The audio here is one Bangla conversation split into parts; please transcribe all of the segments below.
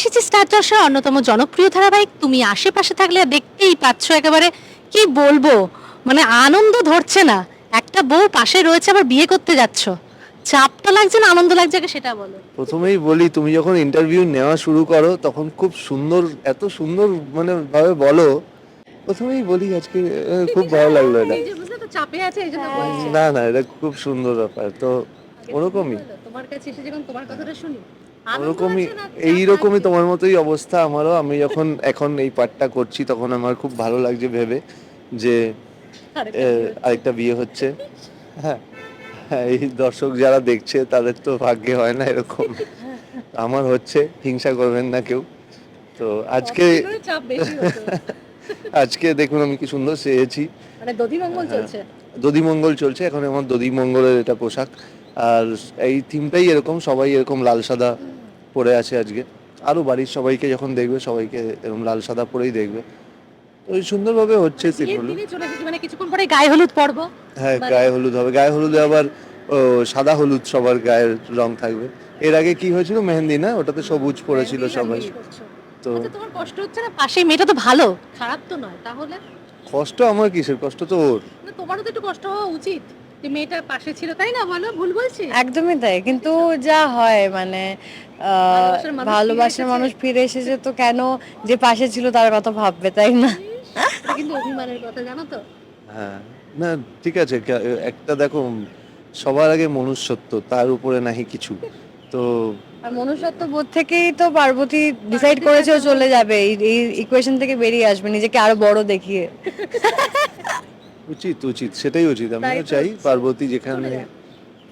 এসেছি স্টার জলসার অন্যতম জনপ্রিয় ধারাবাহিক। তুমি আশেপাশে থাকলে দেখতেই পাচ্ছ একেবারে কি বলব? মানে আনন্দ ধরছে না। একটা বউ পাশে রয়েছে আবার বিয়ে করতে যাচ্ছ। চাপটা লাগছে না আনন্দ লাগছে সেটা বলো। প্রথমেই বলি তুমি যখন ইন্টারভিউ নেওয়া শুরু করো তখন খুব সুন্দর এত সুন্দর মানে ভাবে বলো। প্রথমেই বলি আজকে খুব ভালো লাগল এটা। চাপে আছে বলছি। না না এটা খুব সুন্দর ব্যাপার। তো ওরকমই। তোমার কাছে এসে যখন তোমার কথাটা শুনি ওরকমই এইরকমই তোমার মতোই অবস্থা আমারও। আমি যখন এখন এই পাঠটা করছি তখন আমার খুব ভালো লাগছে ভেবে যে আরেকটা বিয়ে হচ্ছে। হ্যাঁ হ্যাঁ, এই দর্শক যারা দেখছে তাদের তো ভাগ্যে হয় না এরকম। আমার হচ্ছে হিংসা করবেন না কেউ। তো আজকে। আজকে দেখুন আমি কি সুন্দর সেজেছি। মানে দধিমঙ্গল হ্যাঁ। চলছে? দধিমঙ্গল চলছে এখন আমার দধিমঙ্গলের এটা পোশাক। আর এই থিমটাই এরকম সবাই এরকম লাল সাদা পরে আছে আজকে। আরও বাড়ির সবাইকে যখন দেখবে সবাইকে এরকম লাল সাদা পরেই দেখবে। ওই সুন্দরভাবে হচ্ছে সিনগুলো মানে কিছুক্ষণ পরে গায়ে হলুদ পর্ব। হ্যাঁ মানে- গায়ে হলুদ হবে। গায়ে হলুদে আবার সাদা হলুদ সবার গায়ের রং থাকবে। এর আগে কি হয়েছিল? মেহেন্দি না? ওটাতে সবুজ পড়েছিল সবাই। তো আচ্ছা তোমার কষ্ট হচ্ছে না? পাশে মেয়েটা তো ভালো খারাপ তো নয়। তাহলে? কষ্ট আমার কিসের? কষ্ট তো ওর। তোমারও তো একটু কষ্ট হওয়া উচিত। যে মেয়েটা পাশে ছিল তাই না বলো? ভুল বলছি? একদমই তাই কিন্তু যা হয় মানে আহ, ভালোবাসার মানুষ ফিরে এসেছে। তো কেন? যে পাশে ছিল তার কথা ভাববে তাই না? কিন্তু অভিমানের কথা জানো তো। হ্যাঁ না ঠিক আছে একটা দেখো সবার আগে মনুষ্যত্ব তার উপরে নাহি কিছু। তো আর মনুষ্যত্ব বোধ থেকেই তো পার্বতী ডিসাইড করেছে চলে যাবে এই এই ইকুয়েশন থেকে বেরিয়ে আসবে নিজেকে আরও বড় দেখিয়ে। উচিত উচিত সেটাই উচিত। আমিও চাই পার্বতী যেখানে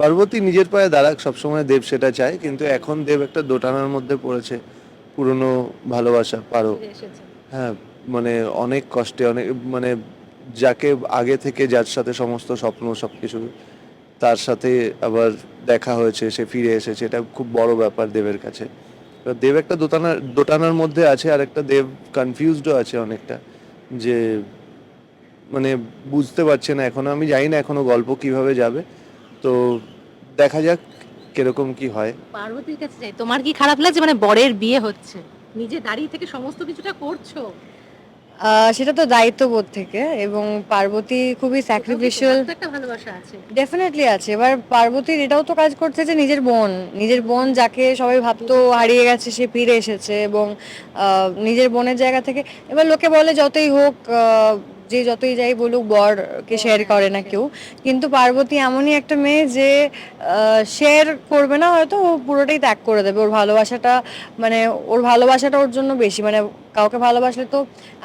পার্বতী নিজের পায়ে দাঁড়াক সবসময় দেব সেটা চায় কিন্তু এখন দেব একটা দোটানার মধ্যে পড়েছে পুরনো ভালোবাসা পারো। হ্যাঁ মানে অনেক কষ্টে অনেক মানে যাকে আগে থেকে যার সাথে সমস্ত স্বপ্ন সবকিছু তার সাথে আবার দেখা হয়েছে সে ফিরে এসেছে এটা খুব বড় ব্যাপার দেবের কাছে। দেব একটা দোটানার দোটানার মধ্যে আছে আর একটা দেব কনফিউজডও আছে অনেকটা যে মানে বুঝতে পারছে না এখনও। আমি জানি না এখনও গল্প কীভাবে যাবে। তো দেখা যাক কীরকম কি হয়। পার্বতীর কাছে যাই। তোমার কি খারাপ লাগছে? মানে বরের বিয়ে হচ্ছে। নিজে দাঁড়িয়ে থেকে সমস্ত কিছুটা করছ? সেটা তো দায়িত্ববোধ থেকে এবং পার্বতী খুবই স্যাক্রিফিশিয়াল একটা ভালোবাসা আছে? ডেফিনেটলি আছে। এবার পার্বতীর এটাও তো কাজ করছে যে নিজের বোন। নিজের বোন যাকে সবাই ভাবতো হারিয়ে গেছে সে ফিরে এসেছে এবং নিজের বোনের জায়গা থেকে এবার লোকে বলে যতই হোক আহ, যে যতই যাই বলুক বরকে শেয়ার করে না কেউ। কিন্তু পার্বতী এমনই একটা মেয়ে যে শেয়ার করবে না, হয়তো ও পুরোটাই ত্যাগ করে দেবে। ওর ভালোবাসাটা মানে ওর ভালোবাসাটা ওর জন্য বেশি। মানে কাউকে ভালোবাসলে তো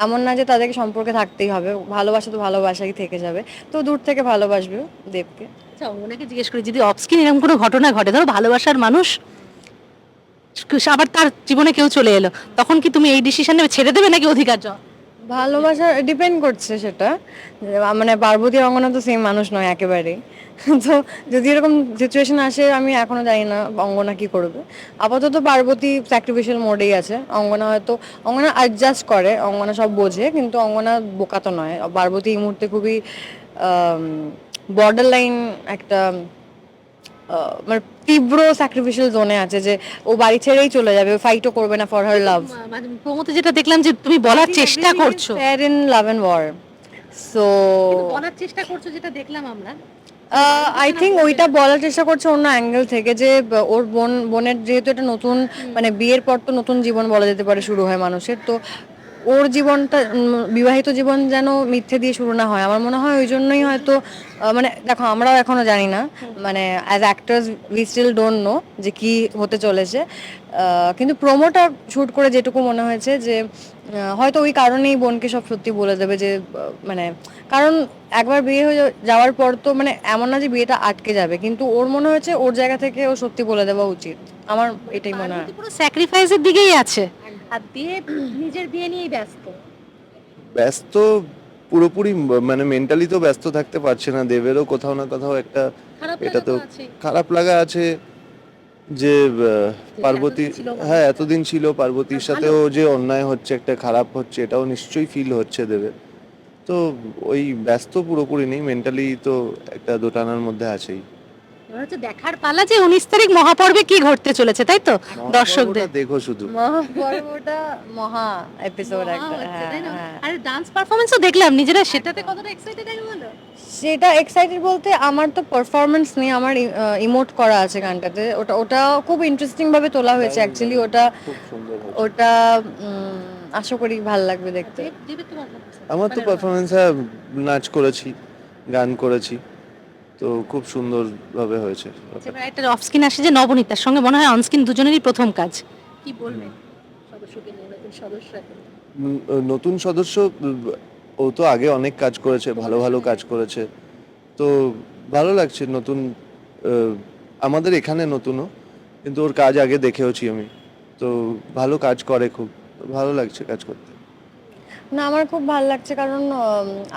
এমন না যে তাদেরকে সম্পর্কে থাকতেই হবে। ভালোবাসা তো ভালোবাসাই থেকে যাবে। তো দূর থেকে ভালোবাসবে দেবকে। আচ্ছা ওনাকে জিজ্ঞেস করি, যদি অফস্ক্রিন এরকম কোনো ঘটনা ঘটে, ধরো ভালোবাসার মানুষ, আবার তার জীবনে কেউ চলে এলো, তখন কি তুমি এই ডিসিশন নেবে? ছেড়ে দেবে নাকি অধিকার ভালোবাসা ডিপেন্ড করছে সেটা। মানে পার্বতী অঙ্গনা তো সেম মানুষ নয় একেবারেই। তো যদি এরকম সিচুয়েশন আসে, আমি এখনও জানি না অঙ্গনা কি করবে। আপাতত পার্বতী স্যাক্রিফিশিয়াল মোডেই আছে। অঙ্গনা হয়তো, অঙ্গনা অ্যাডজাস্ট করে, অঙ্গনা সব বোঝে, কিন্তু অঙ্গনা বোকা তো নয়। পার্বতী এই মুহূর্তে খুবই বর্ডার লাইন একটা মানে তীব্র স্যাক্রিফিশিয়াল জোনে আছে যে ও বাড়ি ছেড়েই চলে যাবে ফাইটও করবে না ফর হার লাভ মানে প্রমোতে যেটা দেখলাম যে তুমি বলার চেষ্টা করছ। Fair in love and war so বলার চেষ্টা করছ যেটা দেখলাম আমরা। আই থিঙ্ক ওইটা বলার চেষ্টা করছে অন্য অ্যাঙ্গেল থেকে যে ওর বোন বোনের যেহেতু এটা নতুন মানে বিয়ের পর তো নতুন জীবন বলা যেতে পারে শুরু হয় মানুষের তো ওর জীবনটা বিবাহিত জীবন যেন মিথ্যে দিয়ে শুরু না হয়। আমার মনে হয় ওই জন্যই হয়তো মানে দেখো আমরাও এখনও জানি না মানে as actors we still don't know যে কি হতে চলেছে। কিন্তু প্রোমোটা শুট করে যেটুকু মনে হয়েছে যে হয়তো ওই কারণেই বোনকে সব সত্যি বলে দেবে যে মানে কারণ একবার বিয়ে হয়ে যাওয়ার পর তো মানে এমন না যে বিয়েটা আটকে যাবে কিন্তু ওর মনে হয়েছে ওর জায়গা থেকে ও সত্যি বলে দেওয়া উচিত। আমার এটাই মনে হয়। পুরো স্যাক্রিফাইসের দিকেই আছে। আর দিয়ে নিজের বিয়ে নিয়েই ব্যস্ত? ব্যস্ত পুরোপুরি মানে মেন্টালি তো ব্যস্ত থাকতে পারছে না দেবেরও কোথাও না কোথাও একটা এটা তো খারাপ লাগা আছে যে পার্বতী। হ্যাঁ এতদিন ছিল পার্বতীর সাথেও যে অন্যায় হচ্ছে একটা খারাপ হচ্ছে এটাও নিশ্চয়ই ফিল হচ্ছে দেবের তো ওই ব্যস্ত পুরোপুরি নেই মেন্টালি তো একটা দোটানার মধ্যে আছেই। হচ্ছে দেখার পালা যে উনিশ তারিখ মহাপর্বে কি ঘটতে চলেছে তাই তো? দর্শকদের। দেখো শুধু। মহাপর্বটা মহা এপিসোড একটা হ্যাঁ হ্যাঁ। আর ডান্স পারফরমেন্সও দেখলাম নিজেরা সেটাতে কতটা এক্সাইটেড বলো? সেটা এক্সাইটেড বলতে আমার তো পারফরমেন্স নেই আমার ইমোট করা আছে গানটাতে। ওটা ওটা খুব ইন্টারেস্টিং ভাবে তোলা হয়েছে অ্যাকচুয়ালি ওটা খুব সুন্দর হয়েছে। ওটা আশা করি ভালো লাগবে দেখতে? আমার তো মানে পারফরমেন্স নাচ করেছি গান করেছি। তো খুব সুন্দরভাবে হয়েছে আচ্ছা, একটা অফ স্ক্রিন আসে যে নবনীতার সঙ্গে মনে হয় অনস্ক্রিন দুজনেরই প্রথম কাজ। কি বলবে সদস্যকে নতুন সদস্য এখন। নতুন সদস্য ও তো আগে অনেক কাজ করেছে ভালো ভালো কাজ করেছে। তো ভালো লাগছে নতুন আমাদের এখানে নতুনও কিন্তু ওর কাজ আগে দেখেওছি আমি। তো ভালো কাজ করে খুব ভালো লাগছে কাজ করতে। না আমার খুব ভালো লাগছে কারণ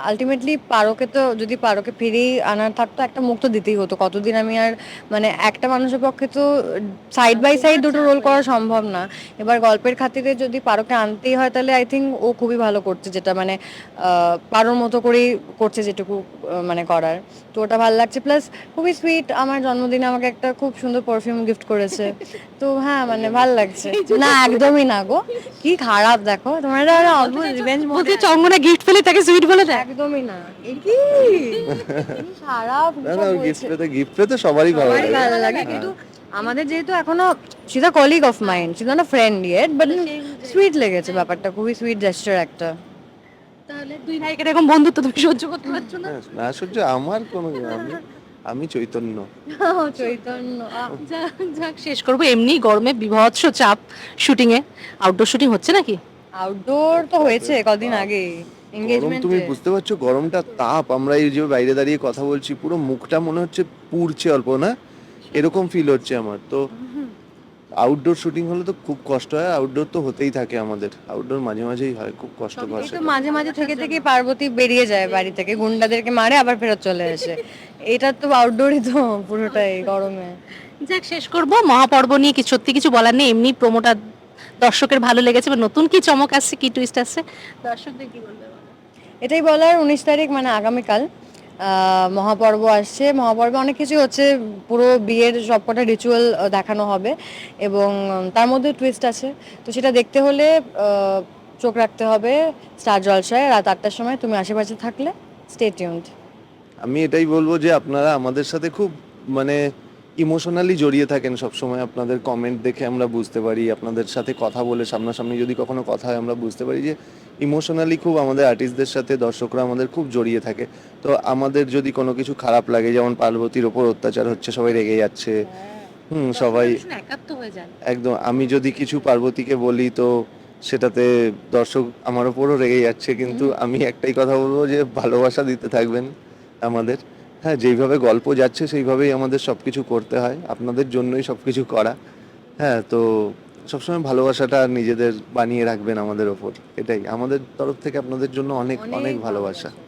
আলটিমেটলি পারোকে তো যদি পারোকে ফিরেই আনার থাকতো একটা মুখ তো দিতেই হতো। কতদিন আমি আর মানে একটা মানুষের পক্ষে তো সাইড বাই সাইড দুটো রোল করা সম্ভব না। এবার গল্পের খাতিরে যদি পারোকে আনতেই হয় তাহলে আই থিঙ্ক ও খুবই ভালো করছে যেটা মানে পারোর মতো করেই করছে যেটুকু মানে করার। তো ওটা ভালো লাগছে। প্লাস খুবই সুইট আমার জন্মদিনে আমাকে একটা খুব সুন্দর পারফিউম গিফট করেছে। তো হ্যাঁ মানে ভালো লাগছে। না একদমই না গো। কি খারাপ দেখো। তোমার একটা অদ্ভুত চঙ্গনা গিফট পেলে তাকে সুইট বলে দেয়। একদমই না। এ কি? কি না না গিফট পেতে গিফট পেতে সবারই ভালো লাগে। ভালো লাগে কিন্তু আমাদের যেহেতু এখনও she the colleague of mind she a friend yet but sweet লেগেছে ব্যাপারটা খুবই সুইট জেস্টার একটা। তাহলে দুই নায়িকার এরকম বন্ধুত্ব তুমি সহ্য করতে পারছ না। হ্যাঁ, না সহ্য আমার কোনো আমি আমি চৈতন্য। চৈতন্য। যাক যাক শেষ করব। এমনি গরমে বিভৎস চাপ শুটিং এ আউটডোর শুটিং হচ্ছে নাকি? আউটডোর তো হয়েছে কদিন আগে। গরম এঙ্গেজমেন্ট তুমি বুঝতে পারছ গরমটা তাপ আমরা এই যে বাইরে দাঁড়িয়ে কথা বলছি পুরো মুখটা মনে হচ্ছে পুড়ছে অল্প না? এরকম ফিল হচ্ছে আমার। তো আউটডোর শুটিং হলে তো খুব কষ্ট হয় আউটডোর তো হতেই থাকে আমাদের। আউটডোর মাঝে মাঝেই হয় খুব কষ্টকর এই তো মাঝে মাঝে থেকে থেকে পার্বতী বেরিয়ে যায় বাড়ি থেকে গুন্ডাদেরকে মারে আবার ফেরত চলে আসে। এটা তো আউটডোরই তো পুরোটাই গরমে। যাক শেষ করব। মহাপর্ব নিয়ে কি সত্যি কিছু বলার নেই এমনি প্রোমোটা দর্শকের ভালো লেগেছে বা নতুন কি চমক আসছে কি টুইস্ট আসছে? দর্শকদের কি বলবে? বলো? এটাই বলার উনিশ তারিখ মানে আগামীকাল। মহাপর্ব আসছে। মহাপর্বে অনেক কিছু হচ্ছে। পুরো বিয়ের সবকটা রিচুয়াল দেখানো হবে। এবং তার মধ্যে টুইস্ট আছে। তো সেটা দেখতে হলে চোখ রাখতে হবে। স্টার জলসায় রাত আটটার সময় তুমি আশেপাশে থাকলে স্টে টিউনড আমি এটাই বলব যে আপনারা আমাদের সাথে খুব মানে ইমোশনালি জড়িয়ে থাকেন সব সময় আপনাদের কমেন্ট দেখে আমরা বুঝতে পারি আপনাদের সাথে কথা বলে সামনাসামনি যদি কখনো কথা হয় আমরা বুঝতে পারি যে ইমোশনালি খুব আমাদের আর্টিস্টদের সাথে দর্শকরা আমাদের খুব জড়িয়ে থাকে। তো আমাদের যদি কোনো কিছু খারাপ লাগে যেমন পার্বতীর ওপর অত্যাচার হচ্ছে সবাই রেগে যাচ্ছে হুম সবাই হয়ে একদম আমি যদি কিছু পার্বতীকে বলি তো সেটাতে দর্শক আমার ওপরও রেগে যাচ্ছে কিন্তু আমি একটাই কথা বলব যে ভালোবাসা দিতে থাকবেন আমাদের। হ্যাঁ যেইভাবে গল্প যাচ্ছে সেইভাবেই আমাদের সব কিছু করতে হয়। আপনাদের জন্যই সব কিছু করা। হ্যাঁ তো সবসময় ভালোবাসাটা নিজেদের বানিয়ে রাখবেন আমাদের ওপর। এটাই। আমাদের তরফ থেকে আপনাদের জন্য অনেক অনেক ভালোবাসা।